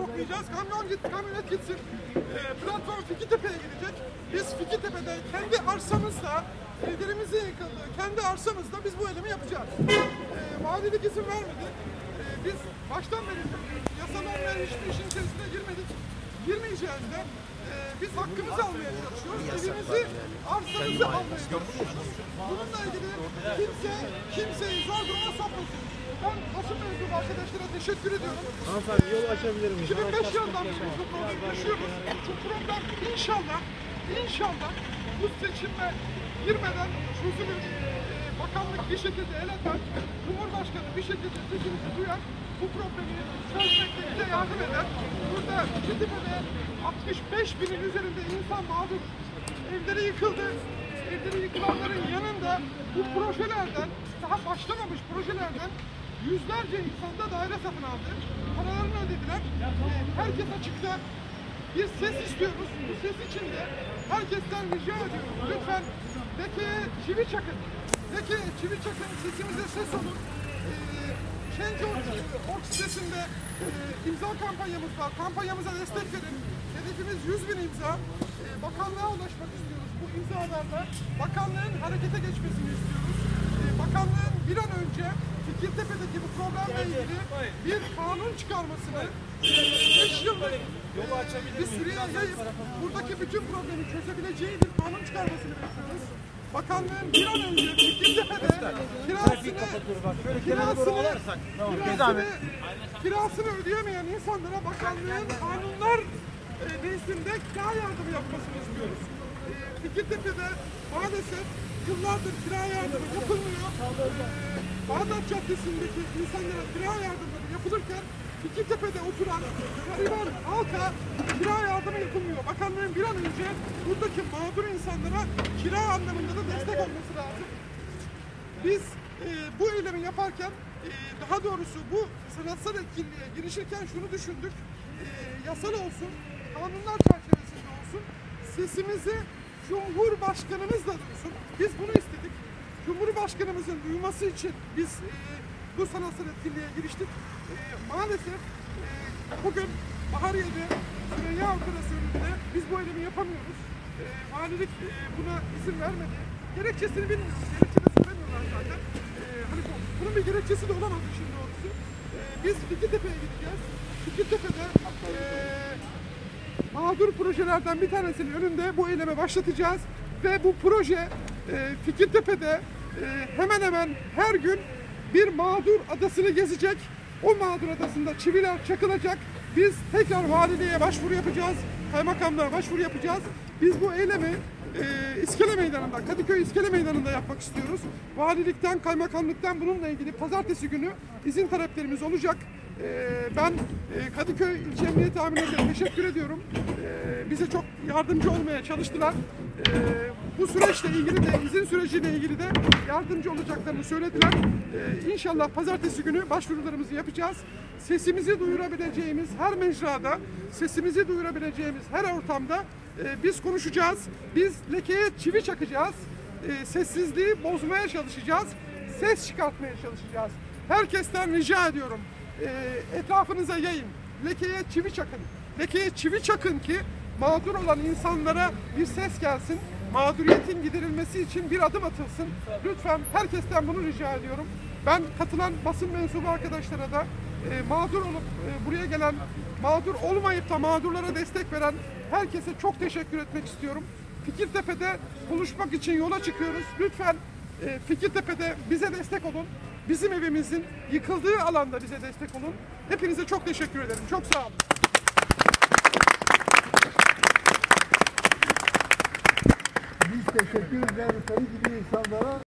sokmayacağız. Kamyon git, kamyonet gitsin. E, platform Fikirtepe'ye gidecek. Biz Fikirtepe'de kendi arsamızda, evlerimizin yıkıldığı kendi arsamızda biz bu eylemi yapacağız. E, valilik izin vermedi. E, biz baştan beri yasal olmayan hiçbir işin içerisine girmedik. Girmeyeceğiz de. E, biz hakkımızı almaya çalışıyoruz. Evimizi, arsamızı almaya çalışıyoruz. Bununla ilgili kimse kimseyi zor duruma sokmasın. Ben basın mensubu arkadaşlara teşekkür ediyorum. Hanımefendi yol açabilir miyiz? 2005 yılından beri biz bu problemi yaşıyoruz. Bu problem inşallah, inşallah bu seçime girmeden çözülür. Ee, bakanlık bir şekilde el atar. Cumhurbaşkanı bir şekilde sesimizi duyar. Bu problemi çözmekte bize yardım eder. Burada Çetepe'de 65 binin üzerinde insan mağdur. Evleri yıkıldı. Evleri yıkılanların yanında bu projelerden, daha başlamamış projelerden yüzlerce insanda daire satın aldı. Paralarını ödediler. Ee, herkes açıkta bir ses istiyoruz. Bu ses için de herkesten rica ediyorum. Lütfen lekeye çivi çakın. Lekeye çivi çakın. Sesimize ses olun. Ee, Change.org sitesinde e, imza kampanyamız var. Kampanyamıza destek verin. Hedefimiz 100 bin imza. Ee, bakanlığa ulaşmak istiyoruz. Bu imzalarla bakanlığın harekete geçmesini istiyoruz. Ee, bakanlığın bir an önce Fikirtepe'deki bu problemle ilgili bir kanun çıkarmasını 5 yıllık bir süreye yayıp buradaki bütün problemi çözebileceği bir kanun çıkarmasını bekliyoruz. Bakanlığın bir an önce Fikirtepe'de kirasını, kirasını, kirasını, kirasını ödeyemeyen insanlara bakanlığın kanunlar e, nezdinde kira yardımı yapmasını istiyoruz. E, Fikirtepe'de maalesef yıllardır kira yardımı yapılmıyor. E, Bağdat Caddesi'ndeki insanlara kira yardımları yapılırken Fikirtepe'de oturan gariban halka kira yardımı yapılmıyor. Bakanlığın bir an önce buradaki mağdur insanlara kira anlamında da destek olması lazım. Biz e, bu eylemi yaparken e, daha doğrusu bu sanatsal etkinliğe girişirken şunu düşündük. E, yasal olsun, kanunlar çerçevesinde olsun. Sesimizi Cumhurbaşkanımızla duysun. Biz bunu istedik. Cumhurbaşkanımızın duyması için biz e, bu sanatsal etkinliğe giriştik. E, maalesef e, bugün Bahariye'de Süreyya Operasyonunda biz bu eylemi yapamıyoruz. E, valilik e, buna izin vermedi. Gerekçesini bilmiyoruz. Gerekçe söylemiyorlar zaten. E, hani bu, bunun bir gerekçesi de olamaz işin doğrusu. E, biz Fikirtepe'ye gideceğiz. Fikirtepe'de e, mağdur projelerden bir tanesinin önünde bu eyleme başlatacağız. Ve bu proje e, Fikirtepe'de e, hemen hemen her gün bir mağdur adasını gezecek. O mağdur adasında çiviler çakılacak. Biz tekrar valiliğe başvuru yapacağız. Kaymakamlığa başvuru yapacağız. Biz bu eylemi e, İskele Meydanı'nda, Kadıköy İskele Meydanı'nda yapmak istiyoruz. Valilikten, kaymakamlıktan bununla ilgili pazartesi günü izin taleplerimiz olacak. Ee, Ben e, Kadıköy İlçe Emniyet Amirlerine teşekkür ediyorum. Ee, Bize çok yardımcı olmaya çalıştılar. Ee, Bu süreçle ilgili de, izin süreciyle ilgili de yardımcı olacaklarını söylediler. Ee, İnşallah pazartesi günü başvurularımızı yapacağız. Sesimizi duyurabileceğimiz her mecrada, sesimizi duyurabileceğimiz her ortamda e, biz konuşacağız. Biz lekeye çivi çakacağız. E, Sessizliği bozmaya çalışacağız. Ses çıkartmaya çalışacağız. Herkesten rica ediyorum. e, etrafınıza yayın. Lekeye çivi çakın. Lekeye çivi çakın ki mağdur olan insanlara bir ses gelsin. Mağduriyetin giderilmesi için bir adım atılsın. Lütfen herkesten bunu rica ediyorum. Ben katılan basın mensubu arkadaşlara da e, mağdur olup e, buraya gelen, mağdur olmayıp da mağdurlara destek veren herkese çok teşekkür etmek istiyorum. Fikirtepe'de buluşmak için yola çıkıyoruz. Lütfen e, Fikirtepe'de bize destek olun. Bizim evimizin yıkıldığı alanda bize destek olun. Hepinize çok teşekkür ederim. Çok sağ olun. Biz teşekkür ederiz. Senin gibi insanlara